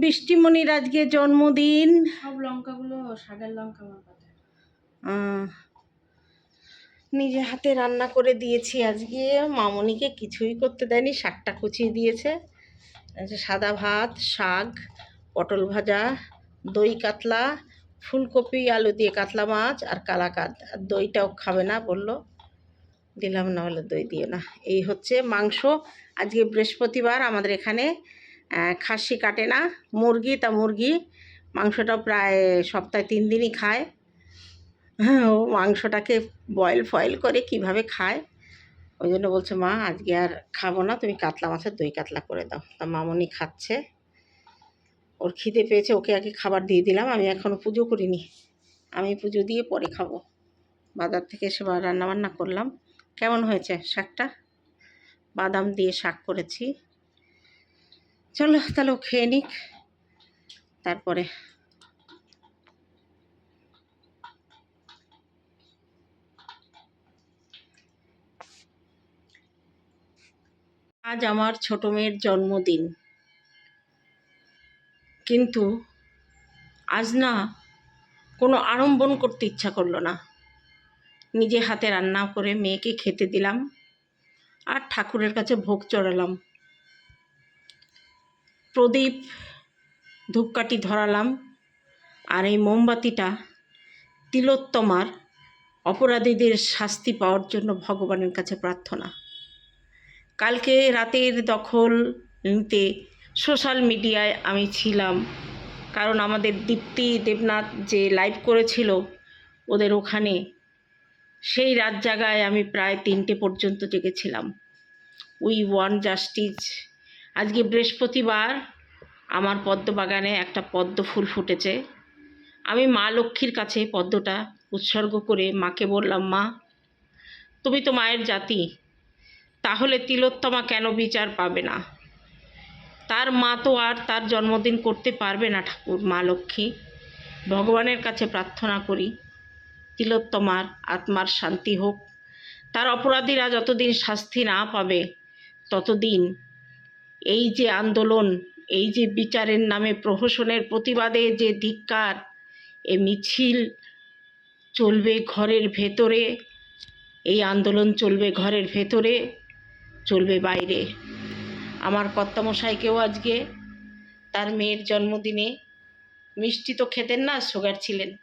বৃষ্টিমণির আজকে জন্মদিন। সব লঙ্কাগুলো শাকের লঙ্কা নিজে হাতে রান্না করে দিয়েছি আজকে। মামনিকে কিছুই করতে দেয়নি শাকটা কুচিয়ে দিয়েছে। সাদা ভাত শাক পটল ভাজা দই কাতলা ফুলকপি আলু দিয়ে কাতলা মাছ আর কালাকাদ আর দইটাও খাবে না বলল। দিলাম না হলে দই দিও না। এই হচ্ছে মাংস। আজকে বৃহস্পতিবার আমাদের এখানে খাসি কাটে না। মুরগি, তা মুরগি মাংসটা প্রায় সপ্তাহে তিন দিনই খায়। হ্যাঁ ও মাংসটাকে বয়েল ফয়েল করে কীভাবে খায়? ওই জন্য বলছে, মা, আজকে আর খাব না। তুমি কাতলা মাছের দই কাতলা করে দাও। তা মামনি খাচ্ছে। ওর খিদে পেয়েছে, ওকে আগে খাবার দিয়ে দিলাম। আমি এখনও পুজো করিনি। আমি পুজো দিয়ে পরে খাব। বাজার থেকে এসে রান্নাবান্না করলাম। কেমন হয়েছে শাকটা? বাদাম দিয়ে শাক করেছি। চলো তাহলে খেয়ে নিক। তারপরে। আজ আমার ছোট মেয়ের জন্মদিন। কিন্তু আজ না কোনো আড়ম্বন করতে ইচ্ছা করল না। নিজে হাতে রান্না করে মেয়েকে খেতে দিলাম আর ঠাকুরের কাছে ভোগ চড়ালাম। প্রদীপ ধূপকাঠি ধরালাম আর এই মোমবাতিটা তিলোত্তমার অপরাধীদের শাস্তি পাওয়ার জন্য ভগবানের কাছে প্রার্থনা। কালকে রাতের দখল নিতে সোশ্যাল মিডিয়ায় আমি ছিলাম, কারণ আমাদের দীপ্তি দেবনাথ যে লাইভ করেছিল ওদের ওখানে, সেই রাত জায়গায় আমি প্রায় তিনটে পর্যন্ত জেগেছিলাম। উই ওয়ান জাস্টিস আজকে বৃহস্পতিবার আমার পদ্ম বাগানে একটা পদ্ম ফুল ফুটেছে। আমি মা লক্ষ্মীর কাছে পদ্মটা উৎসর্গ করে মাকে বললাম, মা, তুমি তো মায়ের জাতি, তাহলে তিলোত্তমা কেন বিচার পাবে না? তার মা তো আর তার জন্মদিন করতে পারবে না ঠাকুর, মা লক্ষ্মী। ভগবানের কাছে প্রার্থনা করি, তিলোত্তমার আত্মার শান্তি হোক। তার অপরাধীরা যতদিন শাস্তি না পাবে, ততদিন এই যে আন্দোলন, এই যে বিচারের নামে প্রহসনের প্রতিবাদে যে ধিক্কার, এ মিছিল চলবে ঘরের ভেতরে, এই আন্দোলন চলবে ঘরের ভেতরে, চলবে বাইরে। আমার কর্তামশাইকেও আজকে তার মেয়ের জন্মদিনে মিষ্টি তো খেতেন না, সুগার ছিলেন।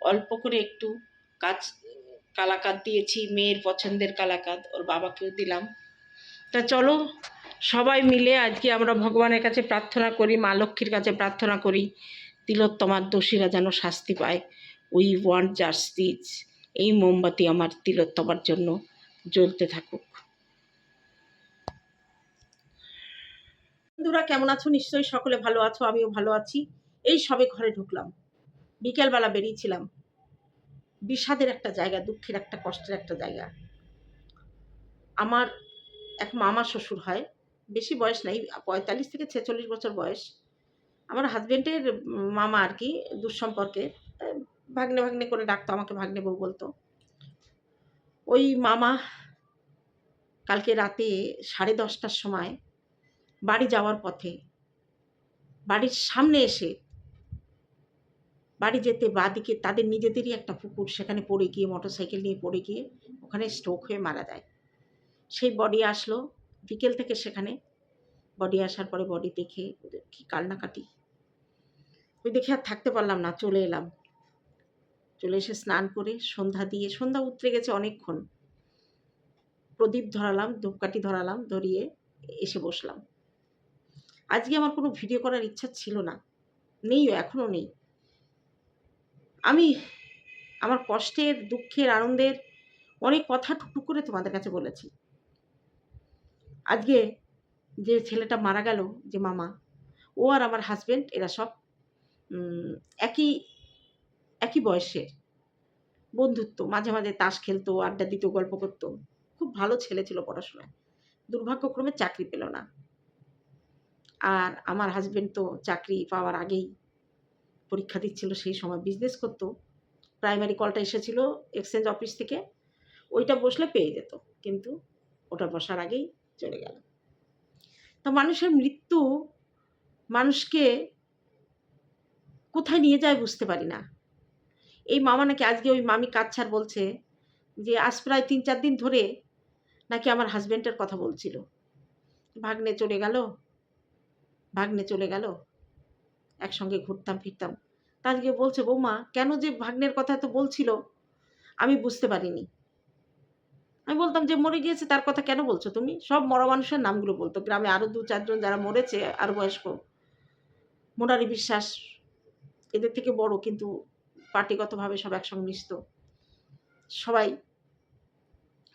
অল্প করে একটু কাজ, কালাকাত দিয়েছি, মেয়ের পছন্দের কালাকাত, ওর বাবাকেও দিলাম। তা চলো সবাই মিলে আজকে আমরা ভগবানের কাছে প্রার্থনা করি, মা লক্ষ্মীর কাছে প্রার্থনা করি, তিলোত্তমার দোষীরা যেন শাস্তি পায়। উই ওয়ান্ট জাস্টিস এই মোমবাতি আমার তিলোত্তমার জন্য জ্বলতে থাকুক। বন্ধুরা, কেমন আছো? নিশ্চয়ই সকলে ভালো আছো, আমিও ভালো আছি। এই সবে ঘরে ঢুকলাম। বিকেলবেলা বেরিয়েছিলাম। বিষাদের একটা জায়গা, দুঃখের একটা, কষ্টের একটা জায়গা। আমার এক মামা শ্বশুর হয়। বেশি বয়স নাই, পঁয়তাল্লিশ থেকে ছেচল্লিশ বছর বয়স। আমার হাজবেন্ডের মামা আর কি, দুঃসম্পর্কে ভাগ্নে ভাগ্নে করে ডাকতো, আমাকে ভাগ্নে বউ বলতো। ওই মামা কালকে রাতে সাড়ে দশটার সময় বাড়ি যাওয়ার পথে, বাড়ির সামনে এসে বাড়ি যেতে বাদিকে তাদের নিজেদেরই একটা পুকুর, সেখানে পড়ে গিয়ে মোটরসাইকেল নিয়ে পড়ে গিয়ে, ওখানে স্ট্রোক হয়ে মারা যায়। সেই বডি আসলো বিকেল থেকে সেখানে বডি আসার পরে বডি দেখে ওদের কি কান্নাকাটি। ওই দেখে আর থাকতে পারলাম না, চলে এলাম। চলে এসে স্নান করে সন্ধ্যা দিয়ে, সন্ধ্যা উতরে গেছে অনেকক্ষণ। প্রদীপ ধরালাম, ধূপকাঠি ধরালাম, ধরিয়ে এসে বসলাম। আজকে আমার কোনো ভিডিও করার ইচ্ছা ছিল না। নেইও এখনও নেই। আমি আমার কষ্টের, দুঃখের, আনন্দের অনেক কথা টুকটুক করে তোমাদের কাছে বলেছি। আজকে যে ছেলেটা মারা গেল, যে মামা, ও আর আমার হাজব্যান্ড এরা সব একই একই বয়সের। বন্ধুত্ব, মাঝে মাঝে তাস খেলতো, আড্ডা দিত, গল্প করতো। খুব ভালো ছেলে ছিল পড়াশোনায়। দুর্ভাগ্যক্রমে চাকরি পেল না। আর আমার হাজব্যান্ড তো চাকরি পাওয়ার আগেই পরীক্ষা দিচ্ছিল, সেই সময় বিজনেস করতো। প্রাইমারি কলটা এসেছিল এক্সচেঞ্জ অফিস থেকে। ওইটা বসলে পেয়ে যেত, কিন্তু ওটা বসার আগেই চলে গেল। তো মানুষের মৃত্যু মানুষকে কোথায় নিয়ে যায় বুঝতে পারি না। এই মামা নাকি আজকে ওই মামি কাচ্ছার বলছে যে, আজ প্রায় তিন চার দিন ধরে নাকি আমার হাজব্যান্ডের কথা বলছিল। ভাগ্নে চলে গেল, ভাগ্নে চলে গেল, একসঙ্গে ঘুরতাম, ফিরতাম। তা আজকে বলছে, বৌমা, কেন যে ভাগ্নের কথা তো বলছিল, আমি বুঝতে পারিনি। আমি বলতাম যে, মরে গিয়েছে, তার কথা কেন বলছো তুমি? সব মরা মানুষের নামগুলো বলতো। গ্রামে আরও দু চারজন যারা মরেছে, আর বয়স্ক। মোনারি বিশ্বাস এদের থেকে বড়, কিন্তু পার্টিগতভাবে সব একসঙ্গে মিশত। সবাই,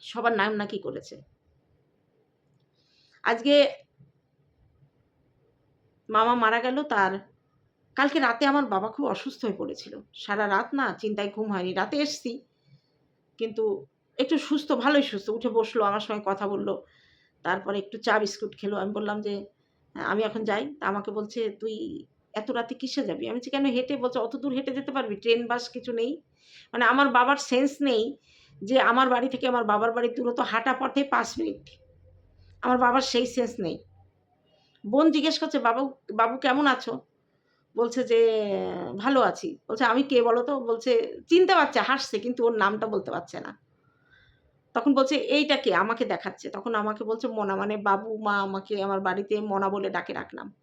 সবার নাম নাকি করেছে। আজকে মামা মারা গেল, তার কালকে রাতে আমার বাবা খুব অসুস্থ হয়ে পড়েছিল। সারা রাত না চিন্তায় ঘুম হয়নি। রাতে এসছি, কিন্তু একটু সুস্থ ভালোই সুস্থ। উঠে বসল আমার সঙ্গে কথা বলল। তারপরে একটু চা বিস্কুট খেলো। আমি বললাম যে "হ্যাঁ, আমি এখন যাই। তা আমাকে বলছে তুই এত রাতে কিসে যাবি? আমি বলছি কেন হেঁটে বলছে অত দূর হেঁটে যেতে পারবি? ট্রেন বাস কিছু নেই? মানে আমার বাবার সেন্স নেই যে আমার বাড়ি থেকে আমার বাবার বাড়ির দূরত্ব হাঁটা পথে পাঁচ মিনিট। আমার বাবার সেই সেন্স নেই। বোন জিজ্ঞেস করছে বাবু বাবু কেমন আছো? বলছে যে ভালো আছি। বলছে আমি কে বলো তো? বলছে চিনতে পারছে হাসছে কিন্তু ওর নামটা বলতে পারছে না। তখন বলছে, এইটা কে? আমাকে দেখাচ্ছে। তখন আমাকে বলছে, মনা। মানে বাবু, মা আমাকে আমার বাড়িতে মনা বলে ডাকে রাখলাম।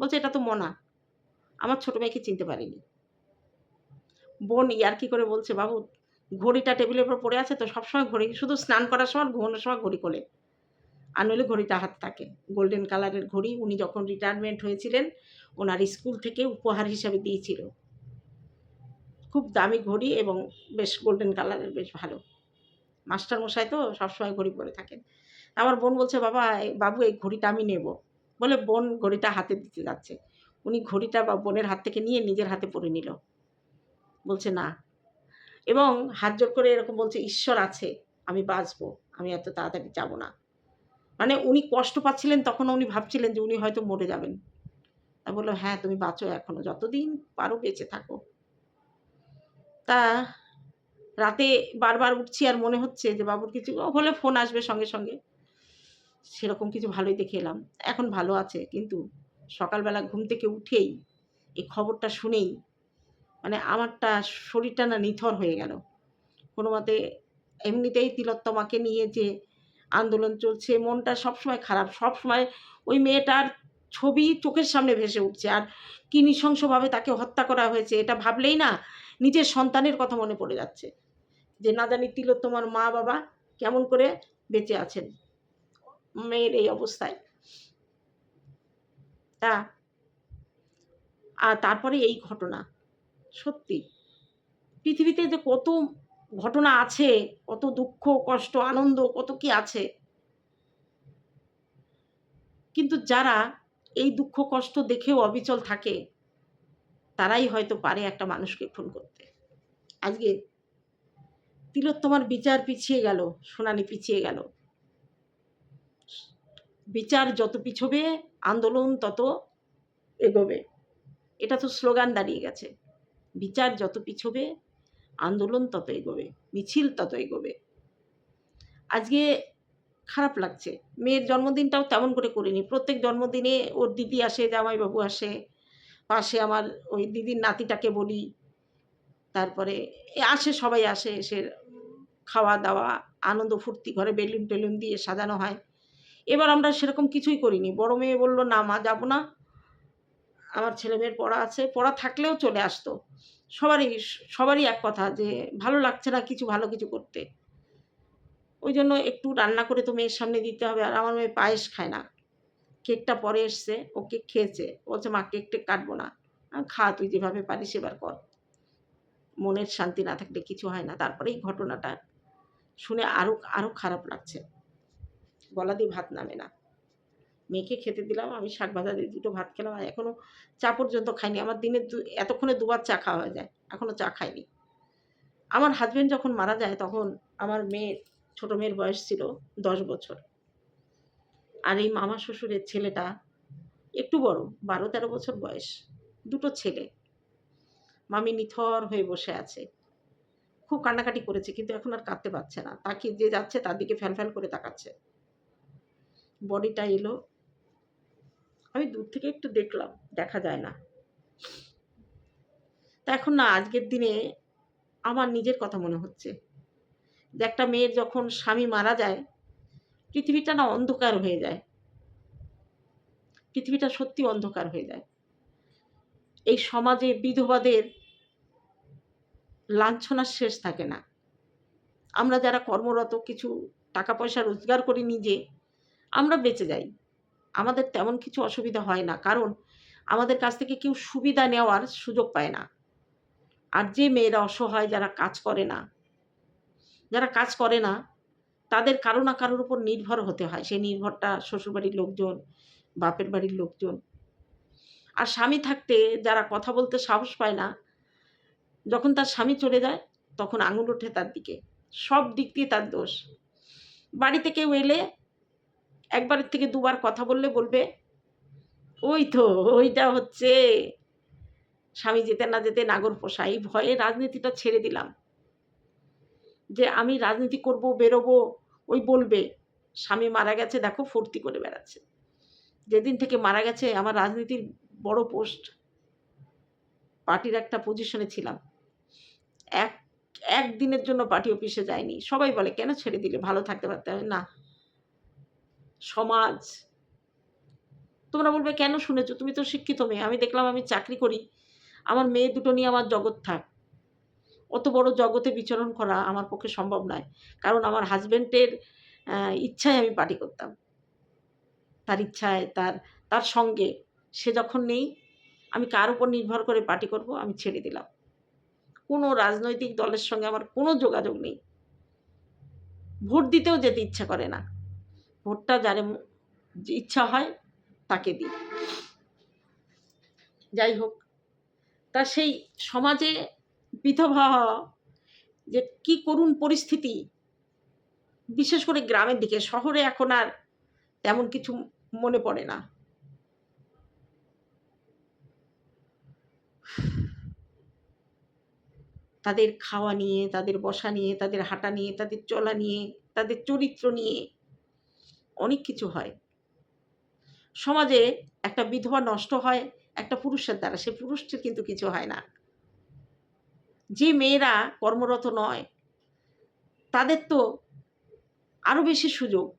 বলছে, এটা তো মনা। আমার ছোটো মেয়েকে চিনতে পারিনি। বোন ইয়ার কি করে বলছে, বাবু, ঘড়িটা টেবিলের উপর পড়ে আছে তো সবসময় ঘড়ি, শুধু স্নান করার সময় ঘুমানোর সময় ঘড়ি কোলে আর নইলে ঘড়িটা হাত থাকে। গোল্ডেন কালারের ঘড়ি উনি যখন রিটায়ারমেন্ট হয়েছিলেন, ওনার স্কুল থেকে উপহার হিসাবে দিয়েছিল। খুব দামি ঘড়ি এবং বেশ গোল্ডেন কালারের বেশ ভালো। মাস্টার মশাই তো সবসময় ঘড়ি পরে থাকেন। আমার বোন বলছে, বাবা বাবু, এই ঘড়িটা আমি নেব। বলে বোন ঘড়িটা হাতে দিতে যাচ্ছে। উনি ঘড়িটা বা বোনের হাত থেকে নিয়ে নিজের হাতে পরে নিল। বলছে, না। এবং হাত জোর করে এরকম বলছে, ঈশ্বর আছে, আমি বাঁচবো, আমি এত তাড়াতাড়ি যাব না। মানে উনি কষ্ট পাচ্ছিলেন, তখন উনি ভাবছিলেন যে উনি হয়তো মরে যাবেন। তা বলল হ্যাঁ তুমি বাঁচো এখনও, যতদিন পারো বেঁচে থাকো। তা রাতে বারবার উঠছি আর মনে হচ্ছে যে, বাবুর কিছু হলে ফোন আসবে সঙ্গে সঙ্গে। সেরকম কিছু ভালোই দেখে এলাম। এখন ভালো আছে, কিন্তু সকালবেলা ঘুম থেকে উঠেই এই খবরটা শুনেই মানে আমারটা শরীরটা না নিথর হয়ে গেল। কোনো মতে এমনিতেই তিলোত্তমাকে নিয়ে যে আন্দোলন চলছে, মনটা সবসময় খারাপ। সবসময় ওই মেয়েটার ছবি চোখের সামনে ভেসে উঠছে আর কি নৃশংসভাবে তাকে হত্যা করা হয়েছে, এটা ভাবলেই না নিজের সন্তানের কথা মনে পড়ে যাচ্ছে। যে না জানি তিলোত্তমার মা বাবা কেমন করে বেঁচে আছেন। মেয়ের এই অবস্থায়। তা, আর তারপরে এই ঘটনা। সত্যি, পৃথিবীতে যে কত ঘটনা আছে, কত দুঃখ, কষ্ট, আনন্দ, কত কি আছে। কিন্তু যারা এই দুঃখ, কষ্ট দেখেও অবিচল থাকে, তারাই হয়তো পারে একটা মানুষকে খুন করতে। আজকে তিলোত্তমার বিচার পিছিয়ে গেল, শুনানি পিছিয়ে গেল। বিচার যত পিছবে, আন্দোলন তত এগোবে। এটা তো স্লোগান দাঁড়িয়ে গেছে। বিচার যত পিছবে, আন্দোলন তত এগোবে, মিছিল তত এগোবে। আজকে খারাপ লাগছে। মেয়ের জন্মদিনটাও তেমন করে করিনি। প্রত্যেক জন্মদিনে ওর দিদি আসে, জামাইবাবু আসে, পাশে আমার ওই দিদির নাতিটাকে বলি তারপরে আসে, সবাই আসে, এসে খাওয়া দাওয়া, আনন্দ ফুর্তি ঘরে বেলুন টেলুন দিয়ে সাজানো হয়। এবার আমরা সেরকম কিছুই করিনি। বড় মেয়ে বলল, না মা, যাব না। আমার ছেলে মেয়ের পড়া আছে। পড়া থাকলেও চলে আসতো। সবারই সবারই এক কথা যে, ভালো লাগছে না কিছু, ভালো কিছু করতে। ওই জন্য একটু রান্না করে তো মেয়ের সামনে দিতে হবে। আর আমার মেয়ে পায়েস খায় না। কেকটা পরে এসছে, ও কেক খেয়েছে। বলছে, মা, কেক টেক কাটবো না। খা, তুই যেভাবে পারিস এবার কর। মনের শান্তি না থাকলে কিছু হয় না। তারপরে এই ঘটনাটা শুনে আরও আরও খারাপ লাগছে। গলা দিয়ে ভাত নামে না। মেয়েকে খেতে দিলাম, আমি শাক ভাজা দিয়ে দুটো ভাত খেলাম আর এখনও চা পর্যন্ত খাইনি। আমার দিনে দু, এতক্ষণে দুবার চা খাওয়া হয়ে যায় এখনও চা খাইনি। আমার হাজব্যান্ড যখন মারা যায় তখন আমার মেয়ের, ছোটো মেয়ের বয়স ছিল দশ বছর। আর এই মামা শ্বশুরের ছেলেটা একটু বড়, বারো তেরো বছর বয়স, দুটো ছেলে। মামি নিথর হয়ে বসে আছে। খুব কান্নাকাটি করেছে, কিন্তু এখন আর কাঁদতে পারছে না। তাকে যে যাচ্ছে, তার দিকে ফ্যান ফ্যান করে তাকাচ্ছে। বডিটা এলো। আমি দূর থেকে একটু দেখলাম, দেখা যায় না। তা এখন না, আজকের দিনে আমার নিজের কথা মনে হচ্ছে। যে একটা মেয়ের যখন স্বামী মারা যায়, পৃথিবীটা না অন্ধকার হয়ে যায়। পৃথিবীটা সত্যি অন্ধকার হয়ে যায়। এই সমাজে বিধবাদের লাঞ্ছনার শেষ থাকে না। আমরা যারা কর্মরত, কিছু টাকা পয়সা রোজগার করি নিজে, আমরা বেঁচে যাই। আমাদের তেমন কিছু অসুবিধা হয় না, কারণ আমাদের কাছ থেকে কেউ সুবিধা নেওয়ার সুযোগ পায় না। আর যে মেয়েরা অসহায়, যারা কাজ করে না, যারা কাজ করে না, তাদের কারও না কারোর উপর নির্ভর হতে হয়। সেই নির্ভরটা শ্বশুরবাড়ির লোকজন, বাপের বাড়ির লোকজন। আর স্বামী থাকতে যারা কথা বলতে সাহস পায় না যখন তার স্বামী চলে যায়, তখন আঙুল ওঠে তার দিকে। সব দিক দিয়ে তার দোষ। বাড়িতে কেউ এলে একবারের থেকে দুবার কথা বললে বলবে, ওই তো, ওইটা হচ্ছে স্বামী যেতে না যেতে নাগর পোষা। এই ভয়ে রাজনীতিটা ছেড়ে দিলাম। যে আমি রাজনীতি করব, বেরোবো, ওই বলবে, স্বামী মারা গেছে, দেখো, ফুর্তি করে বেড়াচ্ছে। যেদিন থেকে মারা গেছে, আমার রাজনীতির বড় পোস্ট, পার্টির একটা পজিশনে ছিলাম। এক একদিনের জন্য পার্টি অফিসে যায়নি। সবাই বলে, কেন ছেড়ে দিলে? ভালো থাকতে পারতে হবে। না। সমাজ। তোমরা বলবে, কেন শুনেছো? তুমি তো শিক্ষিত মেয়ে। আমি দেখলাম আমি চাকরি করি। আমার মেয়ে দুটো নিয়ে আমার জগৎ থাক। অত বড় জগতে বিচরণ করা আমার পক্ষে সম্ভব নয়। কারণ আমার হাজব্যান্ডের ইচ্ছায় আমি পার্টি করতাম। তার ইচ্ছায়, তার তার সঙ্গে। সে যখন নেই, আমি কার উপর নির্ভর করে পার্টি করব? আমি ছেড়ে দিলাম। কোনো রাজনৈতিক দলের সঙ্গে আমার কোনো যোগাযোগ নেই। ভোট দিতেও যেতে ইচ্ছা করে না। ভোটটা যারে ইচ্ছা হয় তাকে দিই। যাই হোক, তা সেই সমাজে বিধবা যে কি করুণ পরিস্থিতি, বিশেষ করে গ্রামের দিকে, শহরে এখন আর তেমন কিছু মনে পড়ে না। তাদের খাওয়া নিয়ে, তাদের বসা নিয়ে, তাদের হাঁটা নিয়ে, তাদের চলা নিয়ে, তাদের চরিত্র নিয়ে অনেক কিছু হয়। সমাজে একটা বিধবা নষ্ট হয়, একটা পুরুষের দ্বারা, সে পুরুষটির কিন্তু কিছু হয় না। যে মেয়েরা কর্মরত নয়, তাদের তো আরও বেশি সুযোগ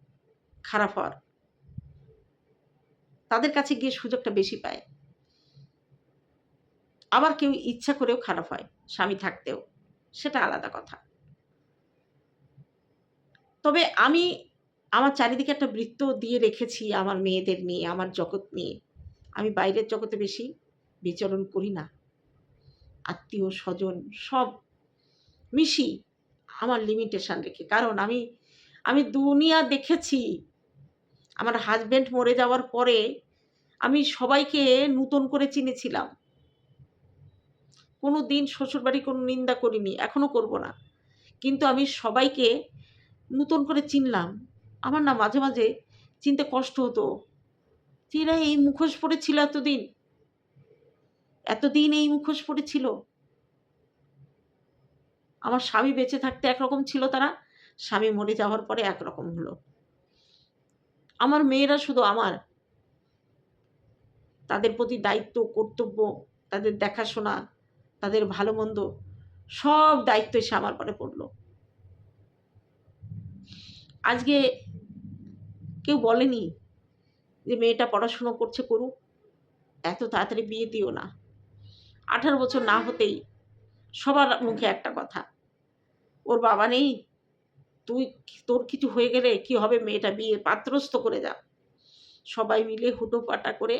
খারাপ হওয়ার। তাদের কাছে গিয়ে সুযোগটা বেশি পায়। আবার কেউ ইচ্ছা করেও খারাপ হয় স্বামী থাকতেও। সেটা আলাদা কথা। তবে আমি আমার চারিদিকে একটা বৃত্ত দিয়ে রেখেছি আমার মেয়েদের নিয়ে, আমার জগৎ নিয়ে। আমি বাইরের জগতে বেশি বিচরণ করি না। আত্মীয় স্বজন সব মিশি আমার লিমিটেশন রেখে। কারণ আমি আমি দুনিয়া দেখেছি। আমার হাজব্যান্ড মরে যাওয়ার পরে আমি সবাইকে নূতন করে চিনেছিলাম। কোনো দিন শ্বশুরবাড়ি কোনো নিন্দা করিনি এখনও করব না। কিন্তু আমি সবাইকে নূতন করে চিনলাম। আমার না মাঝে মাঝে চিনতে কষ্ট হতো। এরা এই মুখোশ পড়েছিল এতদিন? এতদিন এই মুখোশ পড়েছিল? আমার স্বামী বেঁচে থাকতে একরকম ছিল তারা, স্বামী মরে যাওয়ার পরে একরকম হলো। আমার মেয়েরা শুধু আমার। তাদের প্রতি দায়িত্ব, কর্তব্য, তাদের দেখাশোনা তাদের ভালো মন্দ সব দায়িত্ব এসে আমার পরে পড়ল। আজকে কেউ বলেনি যে মেয়েটা পড়াশুনো করছে করুক, এত তাড়াতাড়ি বিয়ে দিও না। আঠারো বছর না হতেই সবার মুখে একটা কথা, ওর বাবা নেই, তুই তোর কিছু হয়ে গেলে কি হবে মেয়েটা বিয়ে পাত্রস্থ করে যা। সবাই মিলে হুটোপাটা করে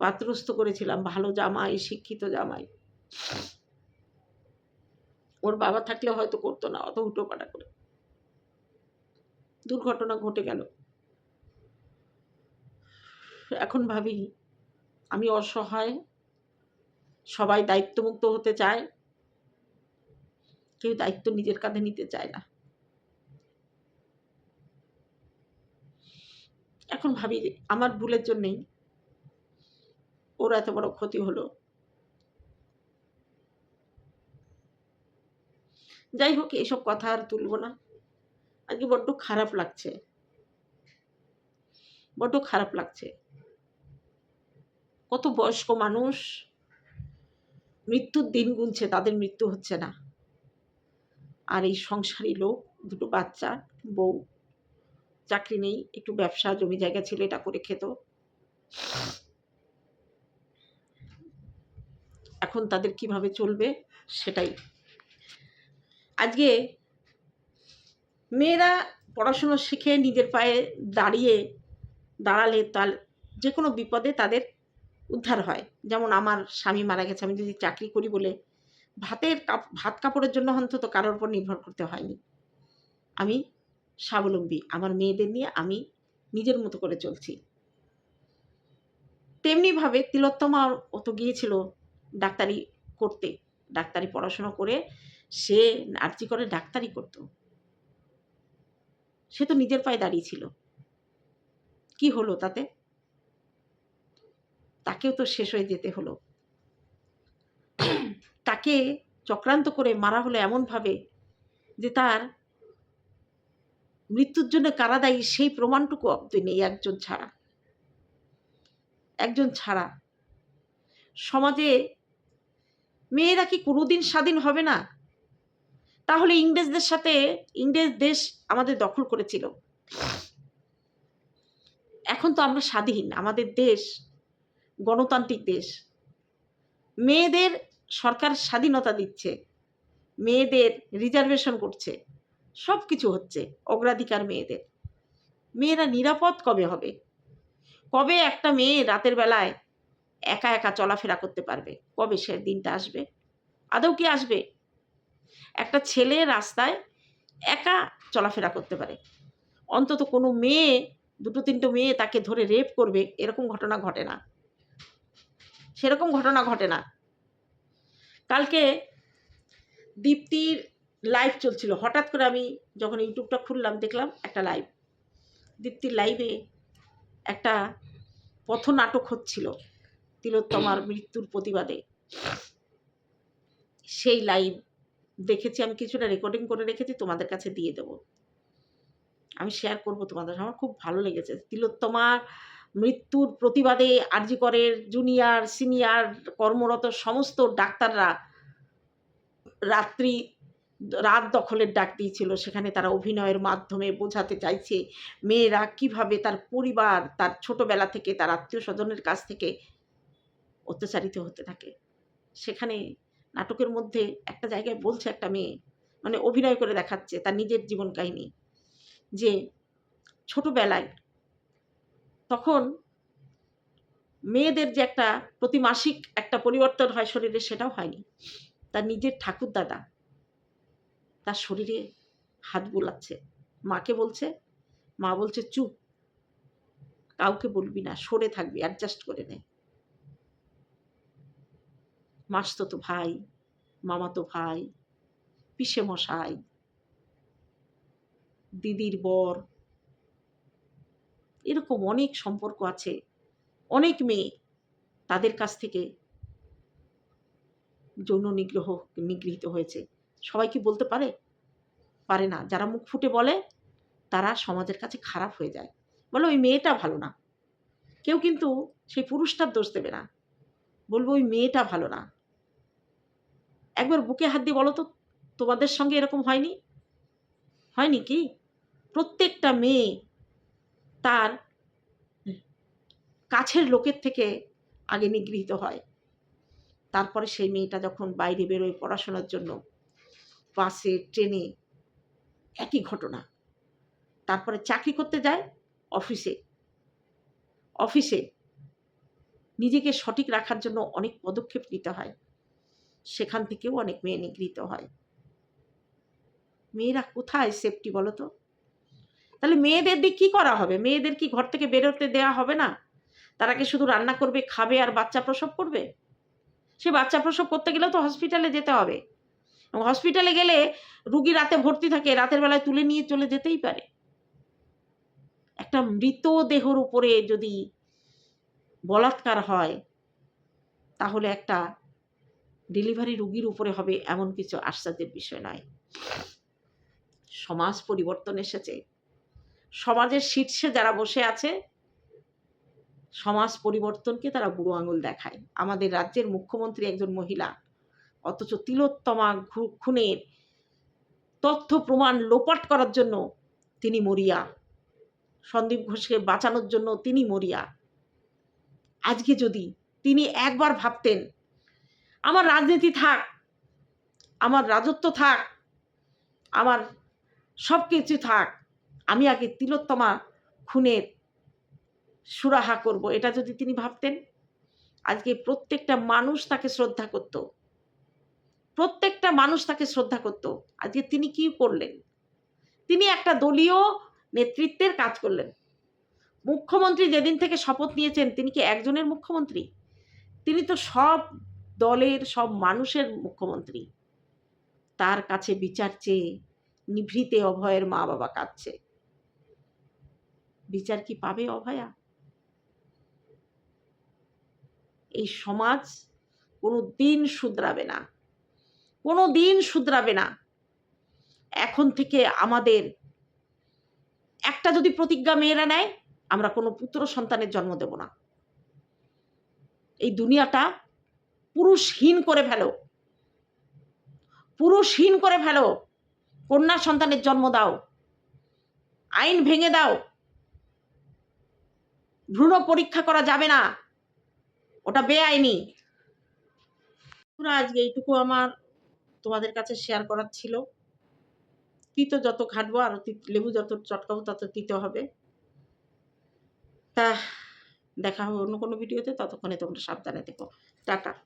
পাত্রস্থ করেছিলাম, ভালো জামাই, শিক্ষিত জামাই। ওর বাবা থাকলে হয়তো করতো না, অত হুটো পাটা করে। দুর্ঘটনা ঘটে গেল। এখন ভাবি, আমি অসহায়, সবাই দায়িত্বমুক্ত হতে চায়, কেউ দায়িত্ব নিজের কাঁধে নিতে চায় না। এখন ভাবি, আমার ভুলের জন্যেই ওর এত বড় ক্ষতি হলো। যাই হোক এইসব কথা আর তুলবো না। আজকে বড্ড খারাপ লাগছে। বড্ড খারাপ লাগছে। কত বয়স্ক মানুষ, মৃত্যুর দিন গুনছে, তাদের মৃত্যু হচ্ছে না। আর এই সংসারী লোক, দুটো বাচ্চা, বউ, চাকরি নেই, একটু ব্যবসা, জমি জায়গা ছিল এটা করে খেত। এখন তাদের কীভাবে চলবে, সেটাই। আজকে মেয়েরা পড়াশুনো শিখে নিজের পায়ে দাঁড়িয়ে দাঁড়ালে তার যে কোনো বিপদে তাদের উদ্ধার হয়। যেমন আমার স্বামী মারা গেছে, আমি যদি চাকরি করি বলে ভাতের কাপ, ভাত কাপড়ের জন্য অন্তত কারোর উপর নির্ভর করতে হয়নি। আমি স্বাবলম্বী, আমার মেয়েদের নিয়ে আমি নিজের মতো করে চলছি। তেমনিভাবে তিলোত্তমা ও তো গিয়েছিল ডাক্তারি করতে, ডাক্তারি পড়াশোনা করে সে আর্জি করে ডাক্তারি করতো। সে তো নিজের পায়ে দাঁড়িয়েছিল কি হলো তাতে? তাকেও তো শেষ হয়ে যেতে হলো। তাকে চক্রান্ত করে মারা হলো এমনভাবে যে তার মৃত্যুর জন্য কারা দায়ী সেই প্রমাণটুকু অব্দি নেই একজন ছাড়া। একজন ছাড়া। সমাজে মেয়েরা কি কোনোদিন স্বাধীন হবে না? তাহলে ইংরেজদের সাথে, ইংরেজ দেশ আমাদের দখল করেছিল। এখন তো আমরা স্বাধীন, আমাদের দেশ গণতান্ত্রিক দেশ। মেয়েদের সরকার স্বাধীনতা দিচ্ছে, মেয়েদের রিজার্ভেশন করছে সব কিছু হচ্ছে অগ্রাধিকার মেয়েদের। মেয়েরা নিরাপদ কবে হবে? কবে একটা মেয়ে রাতের বেলায় একা একা চলাফেরা করতে পারবে? কবে সে দিনটা আসবে? আদৌ কি আসবে? একটা ছেলে রাস্তায় একা চলাফেরা করতে পারে। অন্তত কোনো মেয়ে, দুটো তিনটে মেয়ে তাকে ধরে রেপ করবে, এরকম ঘটনা ঘটে না। সেরকম ঘটনা ঘটে না। কালকে দীপ্তির লাইভ চলছিল। হঠাৎ করে আমি যখন ইউটিউবটা খুললাম, দেখলাম একটা লাইভ দীপ্তির লাইভে একটা পথনাটক হচ্ছিল তিলোত্তমার মৃত্যুর প্রতিবাদে। সেই লাইভ দেখেছি, আমি কিছুটা রেকর্ডিং করে রেখেছি, তোমাদের কাছে দিয়ে দেবো। আমি শেয়ার করব তোমাদের। আমার খুব ভালো লেগেছে। তিলোত্তমার মৃত্যুর প্রতিবাদে আরজিকরের জুনিয়র সিনিয়র কর্মরত সমস্ত ডাক্তাররা রাত্রি, রাত দখলের ডাক দিয়েছিল। সেখানে তারা অভিনয়ের মাধ্যমে বোঝাতে চাইছে, মেয়েরা কীভাবে তার পরিবার, তার ছোটবেলা থেকে তার আত্মীয় স্বজনের কাছ থেকে অত্যাচারিত হতে থাকে। সেখানে নাটকের মধ্যে একটা জায়গায় বলছে একটা মেয়ে মানে অভিনয় করে দেখাচ্ছে তার নিজের জীবন কাহিনী, যে ছোটবেলায় তখন মেয়েদের যে একটা প্রতি মাসিক একটা পরিবর্তন হয় শরীরে সেটাও হয়নি। তার নিজের ঠাকুর দাদা তার শরীরে হাত বোলাচ্ছে, মাকে বলছে, মা বলছে, চুপ, কাউকে বলবি না, সরে থাকবি অ্যাডজাস্ট করে নে। মাসতো ভাই মামাতো ভাই, পিসে মশাই, দিদির বর, এরকম অনেক সম্পর্ক আছে, অনেক মেয়ে তাদের কাছ থেকে যৌন নিগ্রহ নিগৃহীত হয়েছে। সবাই কি বলতে পারে? পারে না। যারা মুখ ফুটে বলে, তারা সমাজের কাছে খারাপ হয়ে যায়। বলে ওই মেয়েটা ভালো না। কেউ কিন্তু সেই পুরুষটার দোষ দেবে না। বলব ওই মেয়েটা ভালো না। একবার বুকে হাত দিয়ে বলো তো, তোমাদের সঙ্গে এরকম হয়নি? হয়নি কি? প্রত্যেকটা মেয়ে তার কাছের লোকের থেকে আগে নিগৃহীত হয়। তারপরে সেই মেয়েটা যখন বাইরে বেরোয় পড়াশোনার জন্য, বাসে, ট্রেনে, একই ঘটনা। তারপরে চাকরি করতে যায় অফিসে। অফিসে নিজেকে সঠিক রাখার জন্য অনেক পদক্ষেপ নিতে হয়। সেখান থেকেও অনেক মেয়ে নিগৃহীত হয়। মেয়েরা কোথায় সেফটি বলো তো তাহলে মেয়েদের দিক কী করা হবে? মেয়েদের কি ঘর থেকে বেরোতে দেওয়া হবে না? তারা কি শুধু রান্না করবে, খাবে আর বাচ্চা প্রসব করবে? সে বাচ্চা প্রসব করতে গেলেও তো হসপিটালে যেতে হবে। এবং হসপিটালে গেলে রুগী রাতে ভর্তি থাকে, রাতের বেলায় তুলে নিয়ে চলে যেতেই পারে। একটা মৃতদেহর উপরে যদি বলাৎকার হয়, তাহলে একটা ডেলিভারি রুগীর উপরে হবে এমন কিছু আশ্চর্যের বিষয় নয়। সমাজ পরিবর্তন এসেছে। সমাজের শীর্ষে যারা বসে আছে, সমাজ পরিবর্তনকে তারা বুড়ো আঙুল দেখায়। আমাদের রাজ্যের মুখ্যমন্ত্রী একজন মহিলা, অথচ তিলোত্তমা খুনের তথ্য প্রমাণ লোপাট করার জন্য তিনি মরিয়া। সন্দীপ ঘোষকে বাঁচানোর জন্য তিনি মরিয়া। আজকে যদি তিনি একবার ভাবতেন আমার রাজনীতি থাক, আমার রাজত্ব থাক, আমার সব কিছু থাক, আমি আগে তিলোত্তমা খুনের সুরাহা করব, এটা যদি তিনি ভাবতেন। আজকে প্রত্যেকটা মানুষ তাকে শ্রদ্ধা করত। প্রত্যেকটা মানুষ তাকে শ্রদ্ধা করত। আজকে তিনি কি করলেন? তিনি একটা দলীয় নেতৃত্বের কাজ করলেন। মুখ্যমন্ত্রী যেদিন থেকে শপথ নিয়েছেন, তিনি কি একজনের মুখ্যমন্ত্রী? তিনি তো সব দলের সব মানুষের মুখ্যমন্ত্রী। তার কাছে বিচার চেয়ে নিভৃতে অভয়ের মা বাবা কাঁদছে। বিচার কি পাবে অভয়া? এই সমাজ কোনো দিন শুধরাবে না। কোনো দিন শুধরাবে না। এখন থেকে আমাদের একটা যদি প্রতিজ্ঞা মেয়েরা নেয়, আমরা কোনো পুত্র সন্তানের জন্ম দেব না। এই দুনিয়াটা পুরুষহীন করে ফেলো। পুরুষহীন করে ফেলো। কন্যা সন্তানের জন্ম দাও। আইন ভেঙে দাও। ভ্রূণ পরীক্ষা করা যাবে না। ওটা বেআইনি। আজকে এইটুকু আমার তোমাদের কাছে শেয়ার করার ছিল। তিতো যত ঘাটবো আর লেবু যত চটকাবো, তত তিতে হবে। তা, দেখা হবে অন্য কোনো ভিডিওতে ততক্ষণে তোমরা সাবধানে থেকো। টাটা।